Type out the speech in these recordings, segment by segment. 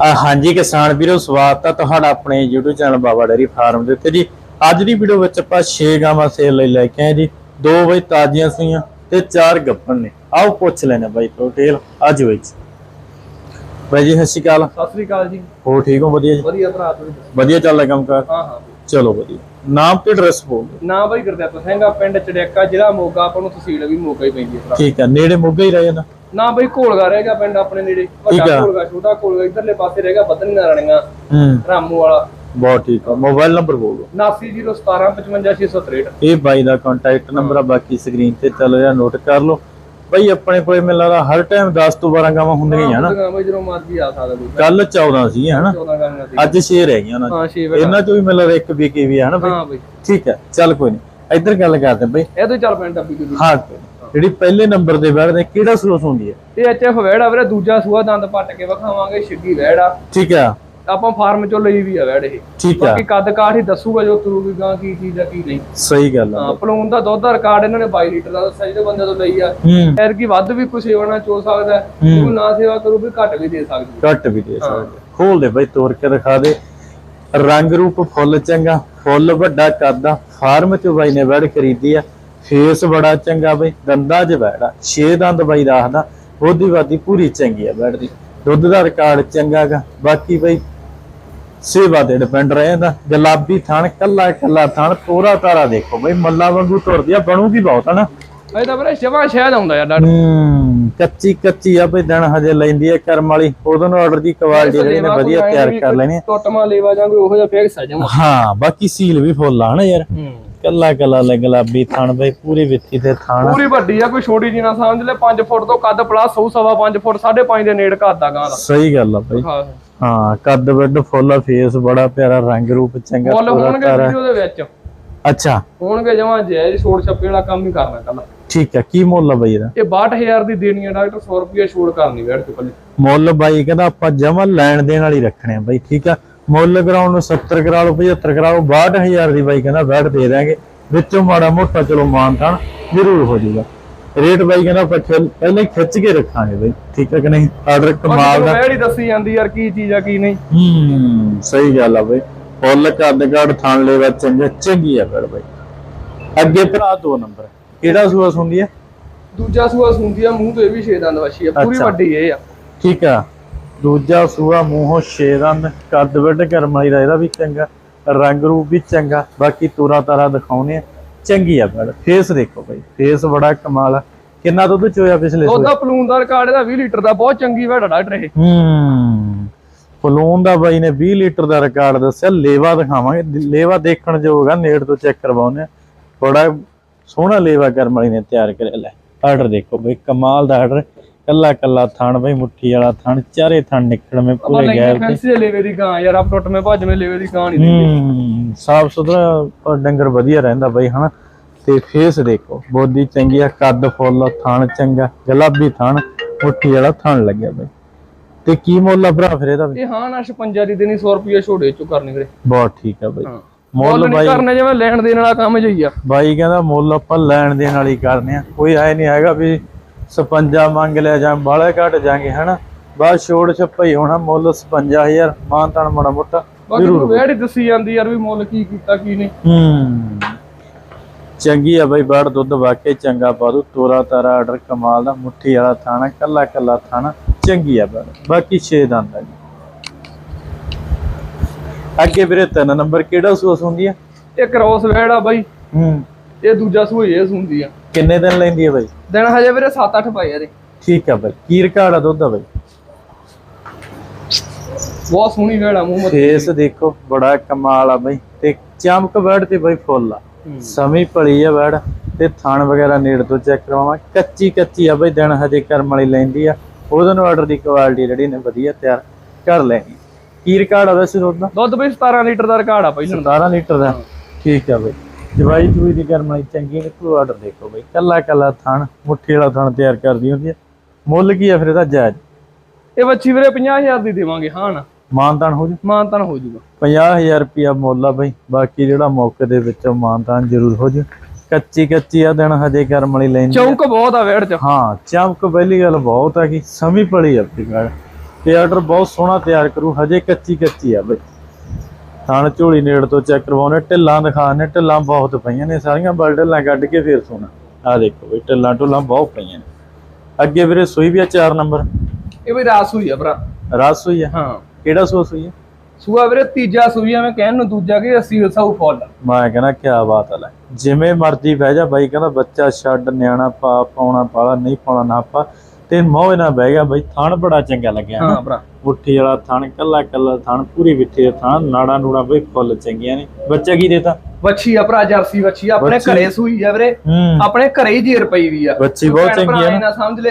ਹਾਂਜੀ ਕਿਸਾਨ ਵੀਰੋ ਸਵਾਗਤ ਹੈ ਤੁਹਾਡਾ ਆਪਣੇ YouTube channel Baba dairy farm ਦੇ ਉੱਤੇ। ਜੀ ਅੱਜ ਦੀ ਵੀਡੀਓ ਵਿੱਚ ਆਪਾਂ 6 ਗਾਵਾਂ ਸੇਲ ਲਈ ਲੈ ਕੇ ਆਏ ਜੀ। ਦੋ ਬਈ ਤਾਜ਼ੀਆਂ ਸੂਈਆਂ ਤੇ ਚਾਰ ਗੱਭਣ ਨੇ। ਆਓ ਪੁੱਛ ਲੈਣਾ ਬਾਈ ਟੋਟੇਲ ਅੱਜ ਵਿੱਚ। ਬਾਈ ਜੀ ਸਤਿ ਸ਼੍ਰੀ ਅਕਾਲ। ਸਤਿ ਸ੍ਰੀ ਅਕਾਲ ਜੀ। ਹੋ ਠੀਕ ਹੋ? ਵਧੀਆ ਜੀ? ਵਧੀਆ ਭਰਾ ਤੁਸੀਂ। ਵਧੀਆ ਚੱਲਦਾ ਕੰਮ ਕਾਰ? ਹਾਂ ਹਾਂ। ਚਲੋ ਵਧੀਆ। ਨਾਮ ਤੇ ਐਡਰੈਸ ਬੋਲ ਦਿਓ। ਨਾ ਬਾਈ ਗੁਰਦਿਆਪ ਸਿੰਘ ਆ ਪਿੰਡ ਚੜਿਆਕਾ ਜ਼ਿਲ੍ਹਾ ਮੋਗਾ। ਆਪਾਂ ਨੂੰ ਤਹਿਸੀਲ ਵੀ ਮੋਗਾ ਹੀ ਪੈਂਦੀ ਹੈ ਠੀਕ ਹੈ ਨੇੜੇ ਮੋਗਾ ਹੀ ਰਹਿ ਜਾਂਦਾ। ਨਾ ਬਾਈ ਕੋਲਗਾ ਰਹਿ ਗਿਆ ਪਿੰਡ ਆਪਣੇ ਨੇੜੇ। ਵੱਡਾ ਕੋਲਗਾ ਛੋਟਾ ਕੋਲਗਾ ਇਧਰਲੇ ਪਾਸੇ ਰਹਿ ਗਿਆ ਬਦਨੀ ਨਾਰਣੀਆਂ ਰਾਮੂ ਵਾਲਾ। ਬਹੁਤ ਠੀਕ ਆ ਮੋਬਾਈਲ ਨੰਬਰ ਬੋਲ। ਦਿਓ 7901755663 ਇਹ ਬਾਈ ਦਾ ਕੰਟੈਕਟ ਨੰਬਰ ਆ ਬਾਕੀ ਸਕਰੀਨ ਤੇ ਚੱਲ ਰਿਹਾ ਨੋਟ ਕਰ ਲਓ। ਬਾਈ ਆਪਣੇ ਕੋਲੇ ਮੈਨੂੰ ਲੱਗਦਾ ਹਰ ਟਾਈਮ 10 ਤੋਂ 12 ਗਾਵਾਂ ਹੁੰਦੀਆਂ ਹੀ ਆ ਨਾ। ਹਾਂ ਬਾਈ ਜਦੋਂ ਮਰਜ਼ੀ ਆ ਸਕਦਾ ਕੋਈ। ਕੱਲ 14 ਸੀ ਹਨਾ? 14 ਗਾਂਗਾ ਸੀ ਅੱਜ 6 ਰਹਿ ਗਈਆਂ ਨਾ ਹਾਂ 6 ਵਜੇ ਇਹਨਾਂ ਚੋਂ ਵੀ ਮੈਨੂੰ ਲੱਗਦਾ ਇੱਕ ਵੀ ਆ ਹਨਾ ਬਾਈ? ਹਾਂ ਬਾਈ। ਠੀਕ ਹੈ ਚੱਲ ਕੋਈ ਨਹੀਂ ਇੱਧਰ ਗੱਲ ਕਰਦੇ ਬਾਈ। ਇਹ ਤੋਂ ਚੱਲ ਪਿੰਡ ਡੱਬੀ ਦੀ ਹਾਂ। ਜਿਹੜੀ ਪਹਿਲੇ ਨੰਬਰ ਤੇ ਬੈਠਦੇ ਕਿਹੜਾ ਸੂਸ ਹੁੰਦੀ ਹੈ? ਇਹ ਐਚਐਫ ਵੈੜਾ ਵੀਰੇ ਦੂਜਾ ਸੂਆ ਦੰਦ ਪੱਟ ਕੇ ਵਿਖਾਵਾਂਗੇ ਛਿੱਗੀ ਵੈੜਾ ਠੀਕ ਹੈ ਆਪਾਂ ਫਾਰਮ ਚੋਂ ਲਈ ਵੀ ਆ ਵੈੜ ਇਹ। ਠੀਕ ਹੈ ਬਾਕੀ ਕੱਦ ਕਾਠ ਹੀ ਦੱਸੂਗਾ ਜੋ ਤੁਰੂਗੀ ਗਾਂ ਕੀ ਚੀਜ਼ ਆ ਕੀ ਨਹੀਂ। ਸਹੀ ਗੱਲ ਆ। ਹਾਂ ਪਲੂਨ ਦਾ ਦੁੱਧ ਦਾ ਰਿਕਾਰਡ ਇਹਨਾਂ ਨੇ 22 ਲੀਟਰ ਦਾ ਦੱਸਿਆ ਜਿਹਦੇ ਬੰਦੇ ਤੋਂ ਲਈ ਆ। ਐਰ ਕੀ ਵੱਧ ਵੀ ਕੁਛ ਸੇਵਣਾ ਚੋ ਸਕਦਾ। ਕੋਈ ਨਾ ਸੇਵਾ ਕਰੂ ਵੀ ਘੱਟ ਵੀ ਦੇ ਸਕਦੀ ਘੱਟ ਵੀ ਦੇ ਸਕਦੇ ਖੋਲ ਦੇ ਬਾਈ ਤੋੜ ਕੇ ਦਿਖਾ ਦੇ। ਰੰਗ ਰੂਪ ਫੁੱਲ ਚੰਗਾ ਫੁੱਲ ਵੱਡਾ ਕੱਦ ਆ। ਫਾਰਮ ਚ ਬਾਈ ਨੇ ਬੈੜ ਖਰੀਦੀ ਆ। ਫੇਸ ਬੜਾ ਚੰਗਾ ਬਾਈ ਦੰਦਾਂ 'ਚ ਬੈੜਾ ਛੇ ਦੰਦ ਬਾਈ ਰੱਖਦਾ ਉਹਦੀ ਵਾਦੀ ਪੂਰੀ ਚੰਗੀ ਆ ਬੈੜ ਦੀ। ਦੁੱਧ ਦਾ ਰਿਕਾਰਡ ਚੰਗਾ ਗਾ ਬਾਕੀ ਬਾਈ ਸੇਵਾ ਤੇ ਡਿਪੈਂਡ ਰਹਿੰਦਾ। ਗੁਲਾਬੀ ਥਣ ਕੱਲਾ ਕੱਲਾ ਥਣ ਤੋਰਾ ਤਾਰਾ ਦੇਖੋ ਬਈ ਮੱਲਾ ਵਾਂਗੂ ਤੁਰਦੀ ਆ ਬਣੂਗੀ ਬਹੁਤ ਹਨਾ? ਇਹ ਤਾਂ ਵੀਰੇ ਸ਼ਵਾ ਸ਼ਹਿਦ ਆਉਂਦਾ ਯਾਰ ਡਾਕਟਰ। ਹੂੰ ਕੱਚੀ ਕੱਚੀ ਆ ਬਈ ਦਿਨ ਹਜੇ ਲੈਂਦੀ ਆ ਕਰਮ ਵਾਲੀ। ਉਹਦੋਂ ਨੂੰ ਆਰਡਰ ਦੀ ਕੁਆਲਿਟੀ ਜਿਹੜੀ ਨੇ ਵਧੀਆ ਤਿਆਰ ਕਰ ਲੈਣੀ ਆ। ਟੋਟਮਾ ਲੈਵਾ ਜਾਂ ਕੋਈ ਉਹੋ ਜਿਹਾ ਫੇਕ ਸਜਮ ਹਾਂ ਬਾਕੀ ਸੀਲ ਵੀ ਫੁੱਲ ਆ ਨਾ ਯਾਰ? ਹੂੰ। ਕੱਲਾ ਕੱਲਾ ਲੈ ਗੁਲਾਬੀ ਥਣ ਬਈ ਪੂਰੀ ਵਿੱਥੀ ਤੇ ਥਣ। ਪੂਰੀ ਵੱਡੀ ਆ ਕੋਈ ਛੋਟੀ ਜੀ ਨਾ ਸਮਝ ਲੈ 5 ਫੁੱਟ ਤੋਂ ਕੱਦ ਪਲੱਸ ਹੋਊ ਸਵਾ 5 ਫੁੱਟ 5.5 ਦੇ ਨੇੜ ਕੱਦ ਆ ਗਾਂ ਦਾ। ਸਹੀ ਗੱਲ ਆ ਬਈ। ਹਾਂ। ਹਾਂ ਕੱਦ ਵੱਡ ਫੁੱਲ ਫੇਸ ਬੜਾ ਪਿਆਰਾ ਰੰਗ ਰੂਪ ਚੰਗਾ ਪੂਰਾ ਹੋਣਗੇ। ਵੀਡੀਓ ਦੇ ਵਿੱਚ। ਅੱਛਾ। ਹੋਣਗੇ ਜਮਾਂ ਜੈ ਛੋੜ ਛੱਪੇ ਵਾਲਾ ਕੰਮ ਹੀ ਕਰਨਾ ਕੱਲਾ। ਠੀਕ ਆ ਕੀ ਮੁੱਲ ਆ ਬਈ ਇਹਦਾ? ਇਹ 62000 ਦੀ ਦੇਣੀ ਆ ਡਾਕਟਰ 100 ਰੁਪਏ ਛੋੜ ਕਰਨੀ ਬੈਠ ਕੇ ਕੱਲੇ। ਮੁੱਲ ਬਾਈ ਕਹਿੰਦਾ ਆਪਾਂ ਜਮਾ ਲੈਣ ਦੇਣ ਵਾਲੀ ਰੱਖਣੇ ਆ ਬਾਈ ਠੀਕ ਆ? ਮੁੱਲ ਕਰਾਉਣ ਨੂੰ 70 ਕਰਾ ਲਓ 75 ਕਰਾ ਲਓ 62000 ਦੀ ਬਾਈ ਕਹਿੰਦਾ ਬੈਠ ਦੇ ਦਾਂਗੇ ਵਿੱਚੋਂ ਮਾੜਾ ਮੋਟਾ ਚਲੋ ਮਾਨਤਾਨ ਜ਼ਰੂਰ ਹੋ ਜਾਊਗਾ। ਰੇਟ ਬਾਈ ਕਹਿੰਦਾ ਪਹਿਲਾਂ ਹੀ ਖਿੱਚ ਕੇ ਰੱਖਾਂਗੇ ਬਾਈ। ਠੀਕ ਹੈ ਕਿ ਨਹੀਂ? ਆਰਡਰ ਕਮਾਲ ਦਾ। ਹੀ ਦੱਸੀ ਜਾਂਦੀ ਯਾਰ ਕੀ ਚੀਜ਼ ਆ ਕੀ ਨਹੀਂ। ਹੂੰ ਸਹੀ ਗੱਲ ਆ ਬਾਈ। ਫੁੱਲ ਕੱਦ ਕੱਦ ਥਾਣ ਲੈਵਾ ਚੰਗਾ ਚੰਗੀ ਆ ਫਿਰ ਬਾਈ। ਅੱਗੇ ਭਰਾ ਦੋ ਨੰਬਰ। ਕਿਹੜਾ ਸੂਆ ਹੁੰਦੀ ਆ? ਦੂਜਾ ਸੂਆ ਸੁੰਦੀ ਆ ਮੂੰਹ ਤੇ ਵੀ ਛੇ ਦੰਦ ਵੱਛੀ ਆ ਪੂਰੀ। ਵੱਡੀ ਇਹ ਆ। ਠੀਕ ਆ। ਦੂਜਾ ਸੂਆ ਮੂੰਹੋਂ ਦੰਦ ਕੱਦ ਵੱਡ ਕਰਮਾਈ ਦਾ ਇਹਦਾ ਵੀ ਚੰਗਾ ਰੰਗ ਰੂਪ ਵੀ ਚੰਗਾ ਬਾਕੀ ਤੂਰਾ ਤਾਰਾ ਦਿਖਾਉਨੇ ਚੰਗੀ ਆ ਬੜ ਫੇਸ ਦੇਖੋ ਬਾਈ ਫੇਸ ਬੜਾ ਕਮਾਲ ਆ। ਕਿੰਨਾ ਦੁੱਧ ਚੋਇਆ ਪਿਛਲੇ ਸੂਏ? ਉਹਦਾ ਪਲੂਨ ਦਾ ਰਿਕਾਰਡ ਇਹਦਾ 20 ਲੀਟਰ ਦਾ ਬਹੁਤ ਚੰਗੀ ਵੈੜ ਡਾਕਟਰ ਇਹ। ਹੂੰ। ਫਲੂਨ ਦਾ ਬਾਈ ਨੇ 20 ਲੀਟਰ ਦਾ ਰਿਕਾਰਡ ਦੱਸਿਆ ਲੇਵਾ ਦਿਖਾਵਾਂਗੇ। ਲੇਵਾ ਦੇਖਣ ਯੋਗ ਆ ਨੇੜ ਤੋਂ ਚੈੱਕ ਕਰਵਾਉਨੇ ਆ। ਬੜਾ ਸੋਹਣਾ ਲੇਵਾ ਕਰਮ ਵਾਲੀ ਨੇ ਤਿਆਰ ਕਰਿਆ ਲੈ ਆਰਡਰ ਦੇਖੋ ਬਈ ਕਮਾਲ ਦਾ ਆਰਡਰ। ਕੱਲਾ ਕੱਲਾ ਥਣ ਬਈ ਮੁੱਠੀ ਵਾਲਾ ਥਣ ਚਾਰੇ ਥਣ ਨਿਕਲਵੇਂ ਆਪਾਂ ਪੂਰੇ ਗੈਰ ਫੈਂਸੀ ਦੇ ਲੇਵੇ ਦੀ ਗਾਂ ਯਾਰ ਆਪ ਟੁੱਟ ਮੇ ਭੱਜ ਮੇ ਲੇਵੇ ਦੀ ਗਾਂ ਨਹੀਂ ਹੂੰ ਸਾਫ਼ ਸੁਥਰਾ ਡੰਗਰ ਵਧੀਆ ਰਹਿੰਦਾ ਬਈ ਹਨਾ? ਤੇ ਫੇਸ ਦੇਖੋ ਬੋਦੀ ਚੰਗੀ ਆ ਕੱਦ ਫੁੱਲ ਥਣ ਚੰਗਾ ਗੁਲਾਬੀ ਥਣ ਮੁੱਠੀ ਵਾਲਾ ਥਣ ਲੱਗਿਆ ਬਈ। ਤੇ ਕੀ ਮੁੱਲ ਆ ਭਰਾ ਫਿਰ ਇਹਦਾ? ਇਹ ਹਾਂ ਨਾ 56 ਦੀ ਦੇਣੀ 100 ਰੁਪਏ ਛੋੜੇ ਚੋਂ ਕਰਨੀ ਵੀਰੇ। ਬਹੁਤ ਠੀਕ ਆ ਬਈ। ਮੁੱਲ ਬਾਈ ਕਰਨੇ ਜਿਵੇਂ ਲੈਣ ਦੇਣ ਵਾਲਾ ਕੰਮ ਜਈ ਆ। ਬਾਈ ਕਹਿੰਦਾ ਮੁੱਲ ਆਪਾਂ ਲੈਣ ਦੇਣ ਵਾਲੀ ਕਰਨੇ ਆ। ਕੋਈ ਐ ਨਹੀਂ ਹੈਗਾ ਵੀ 56 ਮੰਗ ਲਿਆ ਜਾਂ ਬਾਲੇ ਘਟ ਜਾਗੇ ਹਨਾ? ਬਾਅਦ ਛੋੜ ਛੱਪਾ ਹੀ ਹੋਣਾ ਮੁੱਲ 55000 ਮਾਨ ਤਾਨ ਮਾੜਾ ਮੋਟਾ ਤੂੰ ਵੈੜ ਦੱਸੀ ਜਾਂਦੀ ਯਾਰ ਵੀ ਮੁੱਲ ਕੀ ਕੀਤਾ ਕੀ ਨਹੀਂ। ਹੂੰ। ਚੰਗੀ ਆ ਬਾਈ ਬਾੜ ਦੁੱਧ ਵਾਕੇ ਚੰਗਾ ਪਾ ਦੂ ਤੋਰਾ ਤਾਰਾ ਆਰਡਰ ਕਮਾਲ ਦਾ ਮੁੱਠੀ ਵਾਲਾ ਥਾਣਾ ਕੱਲਾ ਕੱਲਾ ਥਾਣਾ ਚੰਗੀ ਆ ਬਾੜ ਬਾਕੀ 6 ਦੰਦ ਆ ਜੀ। ਅੱਗੇ ਵੀਰੇ ਤਿੰਨ ਨੰਬਰ ਕਿਹੜਾ ਸੂਸ ਹੁੰਦੀ ਆ? ਇਹ ਕ੍ਰੋਸ ਵੈੜ ਆ ਬਾਈ। ਹੂੰ। ਇਹ ਦੂਜਾ ਸੂਈ ਇਹ ਸੁੰਦੀ ਆ। ਕਿੰਨੇ ਦਿਨ ਲੈਂਦੀ ਆ ਬਾਈ? ਦਿਨ ਹਜੇ ਵੀਰੇ 7-8 ਪਾਏ ਇਹਦੇ। ਠੀਕ ਆ ਬਾਈ ਕੀ ਰਿਕਾਰਡ ਆ ਦੁੱਧ ਦਾ ਬਾਈ? ਬਹੁਤ ਸੋਹਣੀ ਵੈੜ ਆ ਮੂੰਹ ਮੱਥੇ ਫੇਸ ਦੇਖੋ ਬੜਾ ਕਮਾਲ ਆ ਬਾਈ। ਤੇ ਚਮਕ ਬੈੜ ਤੇ ਬਾਈ ਫੁੱਲ ਆ। ਸਮੀ ਭਲੀ ਆ ਬੈੜ ਤੇ ਥਣ ਵਗੈਰਾ ਨੇੜ ਤੋਂ ਚੈੱਕ ਕਰਵਾਵਾਂ। ਕੱਚੀ ਕੱਚੀ ਆ ਬਾਈ ਦਿਨ ਹਜੇ ਕਰਮ ਵਾਲੀ ਲੈਂਦੀ ਆ। ਉਹਦੋਂ ਨੂੰ ਆਰਡਰ ਦੀ ਕੁਆਲਿਟੀ ਜਿਹੜੀ ਨੇ ਵਧੀਆ ਤਿਆਰ ਕਰ ਲੈਣੀ। ਕੀ ਰਿਕਾਰਡ ਆ ਵੈਸੇ ਦੁੱਧ ਦਾ? ਦੁੱਧ ਬਈ 17 ਲੀਟਰ ਦਾ ਰਿਕਾਰਡ ਆ ਪਹਿਲਾਂ ਦਾ 17 ਲੀਟਰ ਦਾ। ਠੀਕ ਆ ਬਾਈ। ਜਵਾਈ ਜੂਈ ਦੀ ਕਰਮ ਵਾਲੀ ਚੰਗੀ ਨਿਕਲੂ ਆਰਡਰ ਦੇਖੋ ਬਾਈ। ਕੱਲਾ ਕੱਲਾ ਥਣ ਮੁੱਠੀ ਵਾਲਾ ਥਣ ਤਿਆਰ ਕਰਦੀ ਹੁੰਦੀ ਆ। ਮੁੱਲ ਕੀ ਆ ਫਿਰ ਇਹਦਾ ਜਾਇਜ਼? ਇਹ ਬੱਚੀ ਵੀਰੇ 50000 ਦੀ ਦੇਵਾਂਗੇ ਹਾਂ ਨਾ। ਮਾਨਤਾਨ ਹੋ ਜੂ? ਮਾਨਤਨ ਹੋ ਜਾਊਗਾ 50000 ਰੁਪਿਆ ਮੁੱਲ ਆ ਬਈ। ਬਾਕੀ ਜਿਹੜਾ ਮੌਕੇ ਦੇ ਵਿੱਚੋਂ ਮਾਨਤਾਨ ਜ਼ਰੂਰ ਹੋ ਜੂ। ਕੱਚੀ ਕੱਚੀ ਆ ਦਿਨ ਹਜੇ ਕਰਮ ਵਾਲੀ ਲੈਂਦੀ ਆ। ਚੌਂਕ ਬਹੁਤ ਆ ਵੈੜ ਚ। ਹਾਂ ਚਮਕ ਪਹਿਲੀ ਗੱਲ ਬਹੁਤ ਆ ਕਿ ਸਮੀ ਪੜੀ ਗੱਲ। ਤੇ ਆਰਡਰ ਬਹੁਤ ਸੋਹਣਾ ਤਿਆਰ ਕਰੂ ਹਜੇ ਕੱਚੀ ਕੱਚੀ ਆ ਬਈ। ਥਣ ਝੋਲੀ ਨੇੜ ਤੋਂ ਚੈੱਕ ਕਰਵਾਉਣੇ ਢਿੱਲਾਂ ਦਿਖਾਣੇ ਢਿੱਲਾਂ ਬਹੁਤ ਪਈਆਂ ਨੇ ਸਾਰੀਆਂ ਬਲ ਢਿੱਲਾਂ ਕੱਢ ਕੇ ਫੇਰ ਸੋਣਾ। ਆ ਦੇਖੋ ਬਈ ਢਿੱਲਾਂ ਢੁੱਲਾਂ ਬਹੁਤ ਪਈਆਂ ਨੇ। ਅੱਗੇ ਵੀਰੇ ਸੂਈ ਵੀ ਆ 4 ਨੰਬਰ? ਇਹ ਵੀ ਰਾਸ ਹੋਈ ਆ ਭਰਾ। ਰਸ ਹੋਈ ਆ? ਹਾਂ। ਕਿਹੜਾ ਸੂਆ ਸੂਈ ਆ? ਸੂਆ ਵੀਰੇ ਤੀਜਾ ਸੂਈ ਆ ਮੈਂ ਕਹਿਣ ਨੂੰ ਦੂਜਾ ਕਿ 80 ਸਾਊ ਫੁੱਲ ਮੈਂ ਕਹਿੰਦਾ ਕੀ ਬਾਤ ਆ ਲੈ। ਜਿਵੇਂ ਮਰਜ਼ੀ ਬਹਿ ਜਾ ਬਾਈ ਕਹਿੰਦਾ ਬੱਚਾ ਛੱਡ ਨਿਆਣਾ ਪਾ ਪਾਉਣਾ ਪਾਲਾ ਨਹੀਂ ਪਾਉਣਾ ਨਾ ਪਾ। ਤੇ ਮੋਹ ਨਾ ਬਹਿ ਗਿਆ ਬਾਈ ਥਣ ਬੜਾ ਚੰਗਾ ਲੱਗਿਆ ਹਾਂ ਭਰਾ। ਮੁੱਠੀ ਵਾਲਾ ਥਣ ਕੱਲਾ ਕੱਲਾ ਥਣ ਪੂਰੀ ਦਾ ਥਣ ਨਾੜਾ ਨੂੜਾ ਬਈ ਫੁੱਲ ਚੰਗੀਆਂ ਨੇ। ਬੱਚਾ ਕੀ ਦੇਤਾ? ਵੱਛੀ ਆ ਭਰਾ ਜਰਸੀ ਵੱਛੀ ਆ, ਆਪਣੇ। ਘਰੇ ਸੂਈ ਆ ਵੀਰੇ। ਆਪਣੇ ਘਰੇ ਹੀ ਜੇਰ ਪਈ ਵੀ ਆ। ਵੱਛੀ ਬਹੁਤ ਚੰਗੀ ਆ ਨਾ। ਸਮਝ ਲੈ।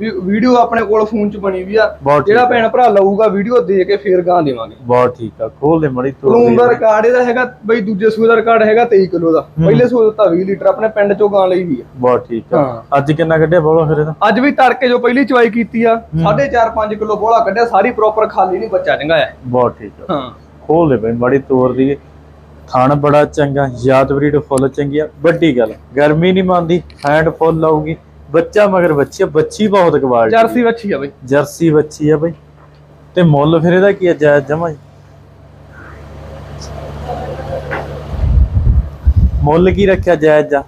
ਵੀਡੀਓ ਆਪਣੇ ਕੋਲ ਫੋਨ 'ਚ ਬਣੀ ਵੀ ਆ। ਜਿਹੜਾ ਭੈਣ ਭਰਾ ਲਊਗਾ ਵੀਡੀਓ ਦੇ ਕੇ ਫੇਰ ਗਾਂ ਦੇਵਾਂਗੇ। ਬਹੁਤ ਠੀਕ ਆ। ਖੋਲ ਦੇ ਮੜੀ ਤੋੜ ਦੇ। ਰਿਕਾਰਡ ਇਹਦਾ ਹੈਗਾ ਬਈ ਦੂਜੇ ਸੂਏ ਦਾ ਰਿਕਾਰਡ ਹੈਗਾ 23 ਕਿਲੋ ਦਾ। ਪਹਿਲੇ ਸੂਏ ਦਾ 20 ਲੀਟਰ ਆਪਣੇ ਪਿੰਡ ਚੋਂ ਗਾਂ ਲਈ ਵੀ ਆ। ਬਹੁਤ ਠੀਕ ਆ। ਅੱਜ ਕਿੰਨਾ ਕੱਢਿਆ ਬੋਲੋ ਫਿਰ ਇਹਦਾ? ਅੱਜ ਵੀ ਤੜਕੇ ਜੋ ਪਹਿਲੀ ਚਵਾਈ ਕੀਤੀ ਆ 4.5 5 ਕਿਲੋ ਬੋਲਾ ਕੱਢਿਆ ਸਾਰੀ ਪ੍ਰੋਪਰ ਖਾਲੀ ਨਹੀਂ ਬੱਚਾ ਚੰਗਾ ਆ ਬਹੁਤ ਠੀਕ ਆ ਹਾਂ। ਖੋਲ ਦੇ ਬਈ ਮੜੀ ਤੋੜ ਦੀ। ਥਣ ਬੜਾ ਚੰਗਾ ਯਾਦ ਬਰੀਡ ਫੁੱਲ ਚੰਗੀ ਆ। ਵੱਡੀ ਗੱਲ ਗਰਮੀ ਨਹੀਂ ਮੰਨਦੀ ਹੈਂਡ ਫੁੱਲ ਆਊਗੀ ਬੱਚਾ ਮਗਰ ਬੱਚੀ ਬੱਚੀ ਬਹੁਤ ਕੁਆਲਿਟੀ ਜਰਸੀ ਵੱਛੀ ਆ ਬਈ। ਜਰਸੀ ਬੱਚੀ ਆ ਬਈ। ਤੇ ਮੁੱਲ ਫਿਰ ਇਹਦਾ ਕੀ ਆ ਜਾਇਜ਼ ਜਮਾ? ਮੁੱਲ ਕੀ ਰੱਖਿਆ ਜਾਇਜ਼ ਜਾ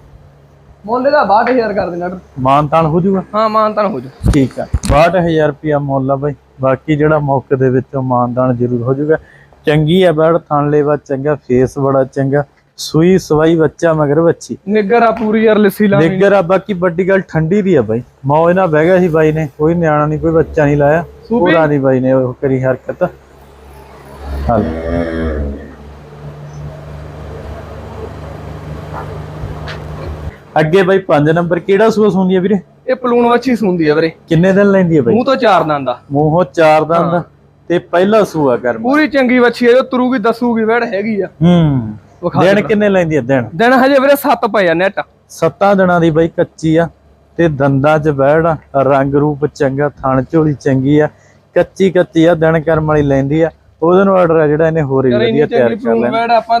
ਮੁੱਲ ਦਾ 62000 ਕਰ ਦੇਣਾ। ਮਾਨਤਾਨ ਹੋ ਜਾਊਗਾ ਹਾਂ ਮਾਨਤਾਨ ਹੋ ਜਾ। ਠੀਕ ਆ। 62000 ਰੁਪਿਆ ਮੁੱਲ ਆ ਬਈ। ਬਾਕੀ ਜਿਹੜਾ ਮੌਕੇ ਦੇ ਵਿੱਚੋਂ ਮਾਨਦਾਨ ਜ਼ਰੂਰ ਹੋ ਜਾਊਗਾ। ਚੰਗੀ ਆ ਬੈੜ ਥਣ ਲੇਵਾ ਚੰਗਾ ਫੇਸ ਬੜਾ ਚੰਗਾ ਸੂਈ ਸਵਾਈ ਬੱਚਾ ਮਗਰ ਬੱਚੀ। ਨਿੱਗਰ ਆ ਪੂਰੀ ਯਾਰ ਲੱਸੀ ਲਾ ਨਿੱਗਰ ਆ ਬਾਕੀ ਵੱਡੀ ਗੱਲ ਠੰਡੀ ਦੀ ਆ ਬਾਈ। ਮੌ ਇਹਨਾਂ ਬਹਿ ਗਿਆ ਸੀ ਬਾਈ ਨੇ ਕੋਈ ਨਿਆਣਾ ਨਹੀਂ ਕੋਈ ਬੱਚਾ ਨਹੀਂ ਲਾਇਆ? ਪੂਰਾ ਨਹੀਂ ਬਾਈ ਨੇ ਉਹ ਕਰੀ ਹਰਕਤ। ਹਾਲ ਅੱਗੇ ਬਾਈ 5 ਨੰਬਰ ਕਿਹੜਾ ਸੂਆ ਸੁਣਦੀ ਆ ਵੀਰੇ? ਇਹ ਪਲੂਣ ਵੱਛੀ ਸੁੰਦੀ ਆ ਵੀਰੇ। ਕਿੰਨੇ ਦਿਨ ਲੈਂਦੀ ਆ ਬਾਈ? ਮੂੰਹ ਤੋਂ ਚਾਰ ਦੰਦ ਆ ਮੂੰਹੋਂ ਚਾਰ ਦੰਦ ਤੇ ਪਹਿਲਾ ਸੂਆ ਕਰਮ ਪੂਰੀ ਚੰਗੀ ਵੱਛੀ ਆ ਜੋ ਤੁਰੂਗੀ ਦੱਸੂਗੀ ਵੜ ਹੈਗੀ ਆ। ਹੂੰ। ਵਿਖਾ ਦਿਨ ਦੇ ਕਿੰਨੇ ਲੈਂਦੀ ਆ ਦਿਨ? ਦਿਨ ਹਜੇ ਵੀਰੇ 7 ਪਏ ਆ ਨੈਟ ਸੱਤਾਂ ਦਿਨਾਂ ਦੀ ਬਾਈ ਕੱਚੀ ਆ ਤੇ ਦੰਦਾਂ 'ਚ ਬਹਿੜ ਆ ਰੰਗ ਰੂਪ ਚੰਗਾ ਥਣ ਝੋਲੀ ਚੰਗੀ ਆ। ਕੱਚੀ ਕੱਚੀ ਆ ਦਿਨ ਕਰਮ ਵਾਲੀ ਲੈਂਦੀ ਆ। ਉਹਦੇ ਨੂੰ ਆਰਡਰ ਆ ਜਿਹੜਾ ਇਹਨੇ ਹੋਰ ਹੀ ਇੰਨੀ ਵਧੀਆ ਤਿਆਰ ਚੰਗੀ ਕਰ ਪਲੂਣ ਲੈਣਾ। ਵੜ ਆਪਾਂ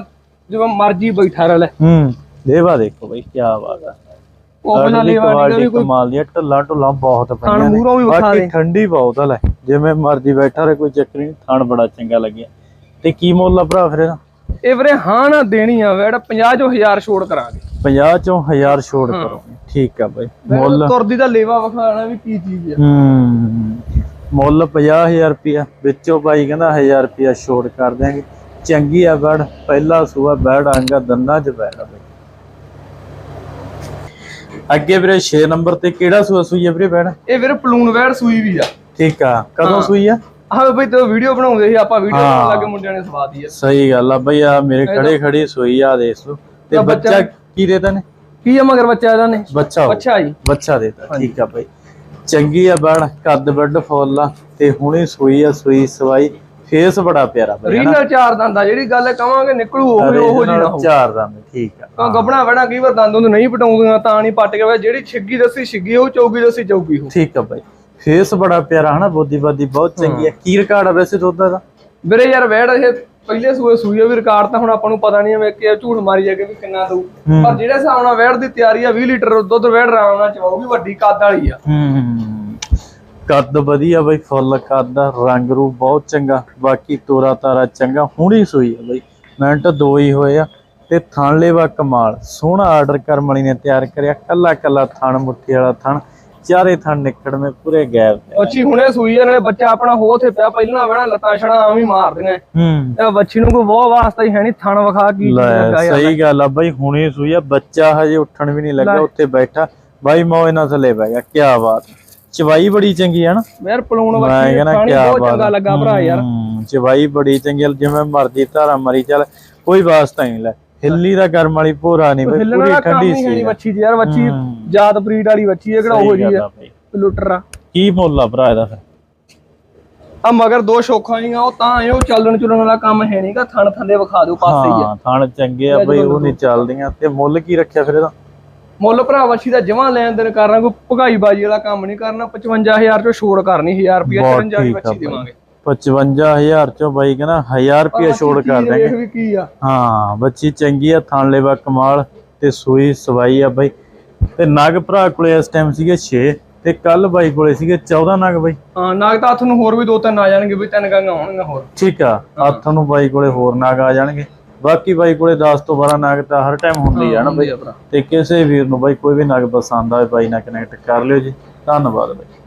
ਜਿਵੇਂ ਮਰਜ਼ੀ ਬੈਠਾ ਰਹਿ ਲੈ ਹੂੰ। ਦੇਵਾ ਦੇਖੋ ਬਾਈ ਕੀ ਬਾਤ ਆ। ਉਹ ਕੁਆਲਿਟੀ ਨਹੀਂ ਕੋਈ ਕਮਾਲ ਦੀ ਢੱਲਾਂ ਢੁੱਲਾਂ ਬਹੁਤ ਪਈਆਂ ਨੇ ਮੂਹਰੋਂ ਵੀ ਵਿਖਾ ਬਾਕੀ ਦੇ। ਠੰਡੀ ਬਹੁਤ ਆ ਲੈ। ਜਿਵੇਂ ਮਰਜ਼ੀ ਬੈਠਾ ਰਹੇ ਕੋਈ ਚੱਕਰ ਨਹੀਂ ਥਣ ਬੜਾ ਚੰਗਾ ਲੱਗਿਆ। ਤੇ ਕੀ ਮੁੱਲ ਆ ਭਰਾ ਫਿਰ ਇਹਦਾ? ਇਹ ਵੀਰੇ ਹਾਂ ਨਾ ਦੇਣੀ ਆ ਵੜ 50 ਚੋਂ 1000 ਛੋੜ ਕਰਾਂਗੇ। 50 ਚੋਂ 1000 ਛੋੜ ਕਰੋ। ਠੀਕ ਆ ਬਾਈ। ਮੁੱਲ ਤੁਰਦੀ ਦਾ ਲੇਵਾ ਵਿਖਾਣਾ ਵੀ ਕੀ ਚੀਜ਼ ਆ। ਹੂੰ। ਮੁੱਲ 50000 ਰੁਪਿਆ ਵਿੱਚੋਂ ਭਾਈ ਕਹਿੰਦਾ 1000 ਰੁਪਿਆ ਛੋੜ ਕਰ ਦਿਆਂਗੇ। ਚੰਗੀ ਆ ਬੜ ਪਹਿਲਾ ਸੂਆ ਬੈੜ ਆਂਗਾ ਦੰਦਾਂ 'ਚ ਬਈ। ਅੱਗੇ ਵੀਰੇ 6 ਨੰਬਰ ਤੇ ਕਿਹੜਾ ਸੂਆ ਸੂਈ ਆ ਵੀਰੇ ਬੈੜ ਇਹ ਵੀਰੇ ਪਲੂਣ ਵੜ ਸੂਈ ਵੀ ਆ। ਠੀਕ ਆ। ਕਦੋਂ ਸੂਈ ਆ? ਆਹ ਬਈ ਤੇ ਵੀਡੀਓ ਬਣਾਉਂਦੇ ਸੀ ਆਪਾਂ ਵੀਡੀਓ ਹਾਂ। ਬਣਾਉਣ ਲੱਗੇ ਮੁੰਡਿਆਂ ਨੇ ਸਵਾਦੀ ਆ। ਸਹੀ ਗੱਲ ਆ ਬਈ ਆ ਮੇਰੇ ਖੜੇ ਖੜੀ ਸੂਈ ਆ ਦੇਖ ਲਓ। ਤੇ ਬੱਚਾ- ਕੀ ਦੇਤਾ ਨੇ? ਕੀ ਆ ਮਗਰ ਬੱਚਾ ਇਹਦਾ ਨੇ? ਬੱਚਾ। ਬੱਚਾ ਜੀ। ਬੱਚਾ ਦੇਤਾ ਠੀਕ ਆ ਬਈ। ਚੰਗੀ ਆ ਬੜ ਕੱਦ ਬੱਡ ਫੁੱਲ ਆ। ਤੇ ਹੁਣੇ ਸੂਈ ਆ ਸੂਈ ਸਵਾਈ। ਫੇਸ ਬੜਾ ਪਿਆਰਾ ਬਈ? ਰੀਨਲ ਚਾਰ ਦੰਦ ਆ ਜਿਹੜੀ ਗੱਲ ਕਵਾਂਗੇ ਨਿਕਲੂ ਉਹ ਉਹ ਜੀ ਨਾ ਚਾਰ ਦੰਦ ਠੀਕ ਆ। ਤਾਂ ਗੱਬਣਾ ਵੜਾ ਕਈ ਵਾਰ ਦੰਦ ਉਹਨੂੰ ਨਹੀਂ ਪਟਾਉਂਦੀਆਂ ਤਾਂ ਨਹੀਂ ਪੱਟ ਕੇ ਜਿਹੜੀ ਛਿੱਗੀ ਦੱਸੀ ਛਿੱਗੀ ਉਹ ਚੌਗੀ ਦੱਸੀ ਚੌਗੀ ਹੋ ਠੀਕ ਆ ਬਾਈ। ਫੇਸ ਬੜਾ ਪਿਆਰਾ ਹਨਾ ਬੋਦੀ ਬਾਦੀ ਬਹੁਤ ਚੰਗੀ ਆ। ਕੀ ਰਿਕਾਰਡ ਆ ਵੈਸੇ ਦੁੱਧ ਦਾ? ਵੀਰੇ ਯਾਰ ਵੈੜ ਇਹ ਪਹਿਲੇ ਸੂਏ ਆ ਵੀ ਰਿਕਾਰਡ ਤਾਂ ਹੁਣ ਆਪਾਂ ਨੂੰ ਪਤਾ ਨਹੀਂ ਐਵੇਂ ਕਿ ਝੂਠ ਮਾਰੀ ਜਾ ਕੇ ਵੀ ਕਿੰਨਾ ਦਊ। ਹੂੰ। ਪਰ ਜਿਹੜੇ ਹਿਸਾਬ ਨਾਲ ਵੈੜ ਦੀ ਤਿਆਰੀ ਆ 20 ਲੀਟਰ ਦੁੱਧ ਵੈੜ ਆਰਾਮ ਨਾਲ ਚਵਾਉਗੀ ਵੱਡੀ ਕੱਦ ਵਾਲੀ ਆ। ਹੂੰ। ਕੱਦ ਵਧੀਆ ਬਾਈ ਫੁੱਲ ਕੱਦ ਰੰਗ ਰੂਪ ਬਹੁਤ ਚੰਗਾ। ਬਾਕੀ ਤੋਰਾ ਤਾਰਾ ਚੰਗਾ ਹੁਣੀ ਸੂਈ ਆ ਬਾਈ। ਮਿੰਟ ਦੋ ਹੀ ਹੋਏ ਆ ਤੇ ਥਣ ਲੇਵਾ ਕਮਾਲ। ਸੋਹਣਾ ਆਰਡਰ ਕਰਮ ਵਾਲੀ ਨੇ ਤਿਆਰ ਕਰਿਆ। ਕੱਲਾ ਕੱਲਾ ਥਣ ਮੁੱਠੀ ਵਾਲਾ ਥਣ ਚਾਰੇ ਥਣ ਨਿਕੜਵੇਂ ਪੂਰੇ ਗੈਪ ਤੇ ਬੱਚੀ ਹੁਣੇ ਸੂਈ ਆ ਨਾਲੇ ਬੱਚਾ ਆਪਣਾ ਹੋ ਤੇ ਪਿਆ ਪਹਿਲਾਂ ਵੈਣਾ ਲੱਤਾਂ ਛੜਾ ਆਵੇਂ ਮਾਰਦੀਆਂ ਹੂੰ। ਇਹ ਬੱਚੀ ਨੂੰ ਕੋਈ ਬਹੁਤ ਵਾਸਤਾ ਹੀ ਹੈ ਨਹੀਂ ਥਣ ਵਿਖਾ ਕੀ ਸਹੀ ਗੱਲ ਆ ਬਾਈ ਹੁਣੇ ਸੂਈ ਆ। ਬੱਚਾ ਹਜੇ ਉੱਠਣ ਵੀ ਨਹੀਂ ਲੱਗਾ। ਉੱਥੇ ਬੈਠਾ। ਬਾਈ ਮੌ ਇਹਨਾਂ ਥੱਲੇ ਬਹਿ ਗਿਆ ਕੀ ਬਾਤ। ਚਵਾਈ ਬੜੀ ਚੰਗੀ ਆ ਨਾ। ਯਾਰ ਪਲੂਣ ਖਾਣੀ ਕੀ ਬਹੁਤ ਚੰਗਾ ਆ। ਲੱਗਾ ਭਰਾ ਯਾਰ। ਹੂੰ, ਚਵਾਈ ਬੜੀ ਚੰਗੀ ਆ, ਜਿਵੇਂ ਮਰਦੀ ਧਾਰਾ ਮਰੀ ਚੱਲ ਕੋਈ ਵਾਸਤਾ ਨਹੀਂ ਲੈ। ਹਿੱਲੀ ਦਾ ਕਰਮ ਵਾਲੀ ਭੋਰਾ ਨਹੀਂ ਬਈ ਪੂਰੀ ਠੰਡੀ ਹੀ ਹੈ ਸੀ ਦੀ ਯਾਰ ਹੂੰ। ਜਾਤ ਬਰੀਡ ਵਾਲੀ ਬੱਚੀ ਹੈ ਕਿਹੜਾ ਉਹ ਜੀ ਆ ਲੁੱਟਰ ਆ। ਕੀ ਮੁੱਲ ਆ ਭਰਾ ਇਹਦਾ ਫਿਰ? ਆ ਮਗਰ ਦੋ ਸ਼ੋਖਾਂ ਜੀਆਂ ਉਹ ਤਾਂ ਇਹ ਉਹ ਚੱਲਣ ਚੁਲਣ ਵਾਲਾ ਕੰਮ ਹੈ ਨਹੀਂਗਾ ਥਣ ਥੱਲੇ ਵਿਖਾ ਦਿਓ ਪਾਸੇ ਹੀ ਆ। ਹਾਂ ਥਣ ਚੰਗੇ ਆ ਬਈ ਉਹ ਨਹੀਂ ਚੱਲਦੀਆਂ ਤੇ ਮੁੱਲ ਕੀ ਰੱਖਿਆ ਫਿਰ ਇਹਦਾ? ਮੁੱਲ ਭਰਾ ਵੱਛੀ ਦਾ ਜਮਾ ਲੈਣ ਦੇਣ ਕਰਨਾ ਕੋਈ ਭਗਾਈ ਬਾਜੀ ਵਾਲਾ ਕੰਮ ਨਹੀਂ ਕਰਨਾ 55000 ਚੋਂ ਛੋੜ ਕਰਨੀ 1000 ਰੁਪਏ ਬਹੁਤ 54 ਦੀ ਠੀਕ ਆ ਵੱਛੀ ਬਾਈ। ਦੇਵਾਂਗੇ। 55000 ਚੋਂ ਬਾਈ ਕਹਿੰਦਾ 1000 ਰੁਪਏ ਛੋੜ ਕਰ ਦੇਂਗੇ ਵੇਖ ਵੀ ਕੀ ਆ? ਹਾਂ ਬੱਚੀ ਚੰਗੀ ਆ ਥਣ ਲੇਵਾ ਕਮਾਲ ਤੇ ਸੂਈ ਸਵਾਈ ਆ ਬਾਈ। ਤੇ ਨਗ ਭਰਾ ਕੋਲੇ ਇਸ ਟਾਈਮ ਸੀਗੇ 6 ਤੇ ਕੱਲ ਬਾਈ ਕੋਲੇ ਸੀਗੇ 14 ਨਗ ਬਾਈ। ਹਾਂ ਨਾਗ ਤਾਂ ਹੱਥ ਨੂੰ ਹੋਰ ਵੀ ਦੋ ਤਿੰਨ ਆ ਜਾਣਗੇ ਵੀ ਤਿੰਨ ਗਾਂਗਾ ਆਉਣਗੀਆਂ ਹੋਰ। ਠੀਕ ਆ ਹੱਥ ਨੂੰ ਬਾਈ ਕੋਲੇ ਹੋਰ ਨਾਗ ਆ ਜਾਣਗੇ। ਬਾਕੀ ਬਾਈ ਕੋਲੇ 10 ਤੋਂ 12 ਨਾਗ ਤਾਂ ਹਰ ਟਾਈਮ ਹੁੰਦੇ ਆ ਨਾ ਬਾਈ। ਤੇ ਕਿਸੇ ਵੀਰ ਨੂੰ ਬਾਈ ਕੋਈ ਵੀ ਨਾਗ ਪਸੰਦ ਆਵੇ ਬਾਈ ਨਾਲ ਕਨੈਕਟ ਕਰ ਲਿਓ ਜੀ। ਧੰਨਵਾਦ ਬਾਈ।